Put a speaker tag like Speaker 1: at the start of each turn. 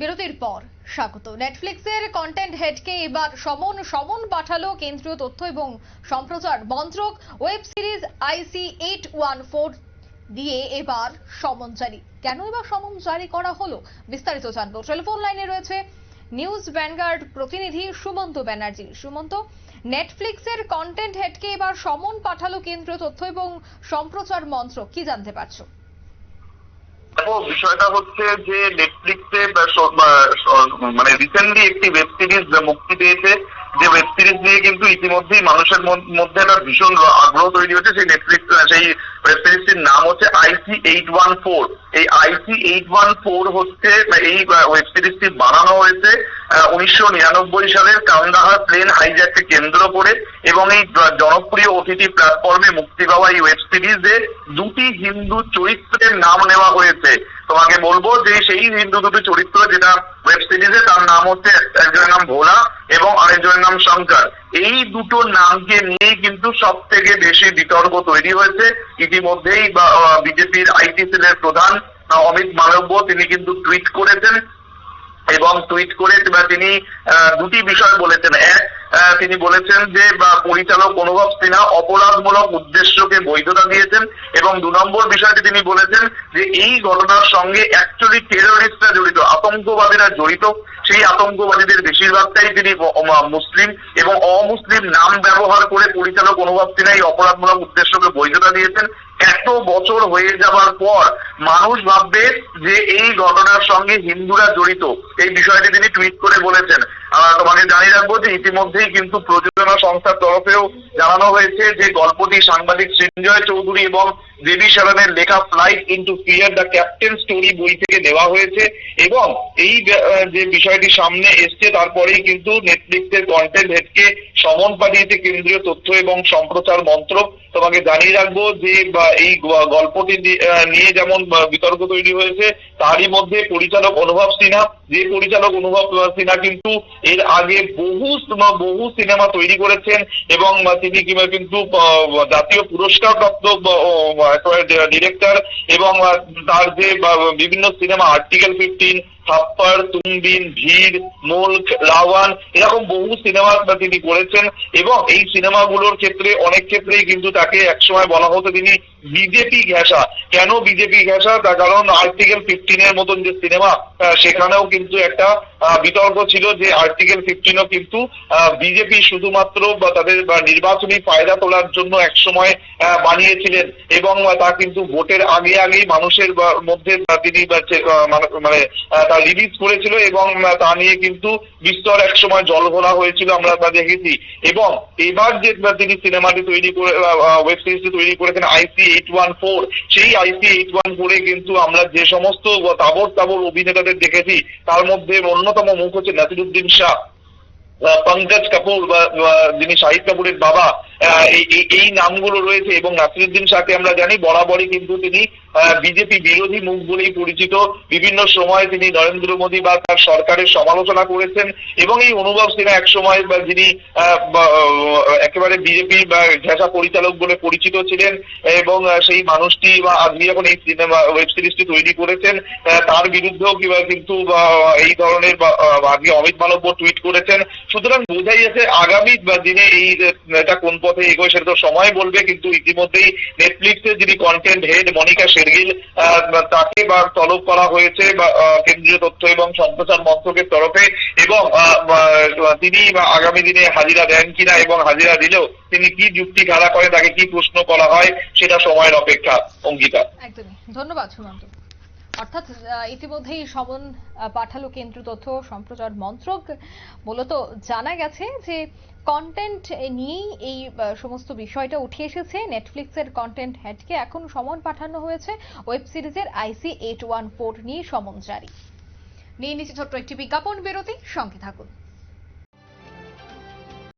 Speaker 1: বিরতির পর স্বাগত। নেটফ্লিক্সের কন্টেন্ট হেডকে এবার সমন সমন পাঠালো কেন্দ্রীয় তথ্য এবং সম্প্রচার মন্ত্রক web series IC eight one four দিয়ে এবার সমন জারি। কেন এবার সমন জারি করা হলো? বিস্তারিত জানব। টেলিফোন লাইনে রয়েছে নিউজ ভ্যানগার্ড প্রতিনিধি সুমন্ত ব্যানার্জি। সুমন্ত নেটফ্লিক্সের কন্টেন্ট হেডকে এবার সমন পাঠালো কেন্দ্রীয় তথ্য এবং সম্প্রচার মন্ত্রক। কি জানতে পারছ?
Speaker 2: দেখো, বিষয়টা হচ্ছে যে নেটফ্লিক্সে মানে রিসেন্টলি একটি ওয়েব সিরিজ মুক্তি পেয়েছে, যে ওয়েব সিরিজ নিয়ে কিন্তু ইতিমধ্যেই মানুষের মন- মধ্যে একটা ভীষণ আগ্রহ তৈরি হচ্ছে। সেই নেটফ্লিক্স সেই ওয়েব সিরিজটির নাম হচ্ছে আইসি এইট ওয়ান ফোর এই আইসি এইট ওয়ান ফোর হচ্ছে এই ওয়েব সিরিজটি বানানো হয়েছে উনিশশো নিরানব্বই সালের কান্দাহার প্লেন হাইজ্যাককে কেন্দ্র করে, এবং এই জনপ্রিয় ওটিটি প্ল্যাটফর্মে মুক্তি পাওয়া এই ওয়েব সিরিজে দুটি হিন্দু চরিত্রের নাম নেওয়া হয়েছে। তোমাকে বলব যে সেই হিন্দু দুটি চরিত্র যেটা ওয়েব সিরিজে তার নাম হচ্ছে একজনের নাম ভোলা এবং আরেকজনের নাম শঙ্কর। এই দুটো নামকে নিয়েই কিন্তু সব থেকে বেশি বিতর্ক তৈরি হয়েছে। ইতিমধ্যেই বিজেপির আইটি সেলের প্রধান অমিত মালব্য তিনি কিন্তু টুইট করেছেন এবং টুইট করে তিনি দুটি বিষয় বলেছেন। এক তিনি বলেছেন যে পরিচালক অনুভব সিনহা অপরাধমূলক উদ্দেশ্যকে বৈধতা দিয়েছেন এবং দু নম্বর বিষয়টি তিনি বলেছেন যে, এই ঘটনার সঙ্গে অ্যাকচুয়ালি টেরোরিস্টরা জড়িত, আতঙ্কবাদীরা জড়িত। সেই আতঙ্কবাদীদের বেশিরভাগটাই তিনি মুসলিম এবং অমুসলিম নাম ব্যবহার করে পরিচালক অনুভব সিনহা এই অপরাধমূলক উদ্দেশ্যকে বৈধতা দিয়েছেন। এত বছর হয়ে যাবার পর মানুষ ভাববে যে, এই ঘটনার সঙ্গে হিন্দুরা জড়িত। এই বিষয়টি তিনি টুইট করে বলেছেন। তোমাকে জানিয়ে রাখব যে ইতিমধ্যেই কিন্তু প্রযোজনা সংস্থার তরফেও জানানো হয়েছে যে গল্পটি সাংবাদিক সৃঞ্জয় চৌধুরী এবং দেবী শরণের লেখা flight into fear the captain story বই থেকে নেওয়া হয়েছে এবং এই যে বিষয়টি সামনে এসছে, তারপরেই কিন্তু নেটফ্লিক্সের কন্টেন্ট হেডকে সমন পাঠিয়েছে কেন্দ্রীয় তথ্য এবং সম্প্রচার মন্ত্রক। তোমাকে জানিয়ে রাখব যে এই গল্পটি নিয়ে যেমন বিতর্ক তৈরি হয়েছে, তারই মধ্যে পরিচালক অনুভব সিনহা। যে পরিচালক অনুভব সিনহা কিন্তু এর আগে বহু বহু সিনেমা তৈরি করেছেন এবং তিনি কিন্তু জাতীয় পুরস্কার প্রাপ্ত ডিরেক্টর এবং তার যে বিভিন্ন cinema article fifteen Thappad Tumbin Bheed Mulk Raavan এরকম বহু সিনেমা তিনি করেছেন এবং এই সিনেমাগুলোর ক্ষেত্রে, অনেক ক্ষেত্রেই কিন্তু তাকে একসময় বলা হতো তিনি বিজেপি ঘেঁষা। কেন বিজেপি ঘেঁষা? তার কারণ আর্টিকেল ফিফটিনের মতন যে সিনেমা সেখানেও কিন্তু একটা বিতর্ক ছিল যে আর্টিকেল ফিফটিনও কিন্তু বিজেপি শুধুমাত্র বা তাদের নির্বাচনী ফায়দা তোলার জন্য একসময় আহ, বানিয়েছিলেন এবং তা কিন্তু ভোটের আগে আগেই মানুষের মধ্যে তিনি মানে- মানে তা রিলিজ করেছিল এবং তা নিয়ে কিন্তু বিস্তর এক সময় জল ঘোলা হয়েছিল আমরা তা দেখেছি। এবং এবার যে তিনি সিনেমাটি তৈরি করে ওয়েব সিরিজটি তৈরি করেছেন আইসি এইট ওয়ান ফোর সেই আইসি এইট ওয়ান ফোরে কিন্তু আমরা যে সমস্ত তাবর তাবর অভিনেতাদের দেখেছি, তার মধ্যে অন্যতম মুখ হচ্ছে নাসিরুদ্দিন শাহ পঙ্কজ কাপুর বা, যিনি শাহিদ কাপুরের বাবা এই- নামগুলো রয়েছে এবং নাসিরুদ্দিন শাহকে আমরা জানি বরাবরই কিন্তু তিনি বিজেপি বিরোধী মুখ বলেই পরিচিত। বিভিন্ন সময় তিনি নরেন্দ্র মোদী বা তার সরকারের সমালোচনা করেছেন এবং এই অনুভব সিনহা এক সময় বা যিনি একেবারে বিজেপি বা ঘেঁষা পরিচালক বলে পরিচিত ছিলেন এবং সেই মানুষটি বা আজকে যখন এই সিনেমা, ওয়েব সিরিজটি তৈরি করেছেন তার বিরুদ্ধেও কিংবা কিন্তু এই ধরনের আজকে অমিত মালব্য টুইট করেছেন। সুতরাং বোঝাই যাচ্ছে আগামী দিনে এই এটা কোন পথে এগোয় সেটা তো সময় বলবে, কিন্তু ইতিমধ্যেই নেটফ্লিক্সের যিনি কন্টেন্ট হেড মনিকা শেরগিল তাকে বা তলব করা হয়েছে বা কেন্দ্রীয় তথ্য এবং সম্প্রচার মন্ত্রকের তরফে এবং তিনি আগামী দিনে হাজিরা দেন কিনা এবং হাজিরা দিলেও তিনি কি যুক্তি খাড়া করে, তাকে কি প্রশ্ন করা হয়, সেটা সময়ের অপেক্ষা অঙ্কিতা
Speaker 1: একদমই। ধন্যবাদ সুমন্ত অর্থাৎ ইতিমধ্যেই সমন পাঠালো কেন্দ্র তথ্য সম্প্রচার মন্ত্রক। মূলত জানা গেছে যে কন্টেন্ট নিয়েই এই সমস্ত বিষয়টা উঠে এসেছে। নেটফ্লিক্সের কন্টেন্ট হেডকে এখন সমন পাঠানো হয়েছে। ওয়েব সিরিজের আইসি এইট ওয়ান ফোর নিয়ে সমন জারি। নিয়ে নিচ্ছে ছোট্ট একটি বিজ্ঞাপন বিরতি। সঙ্গে থাকুন।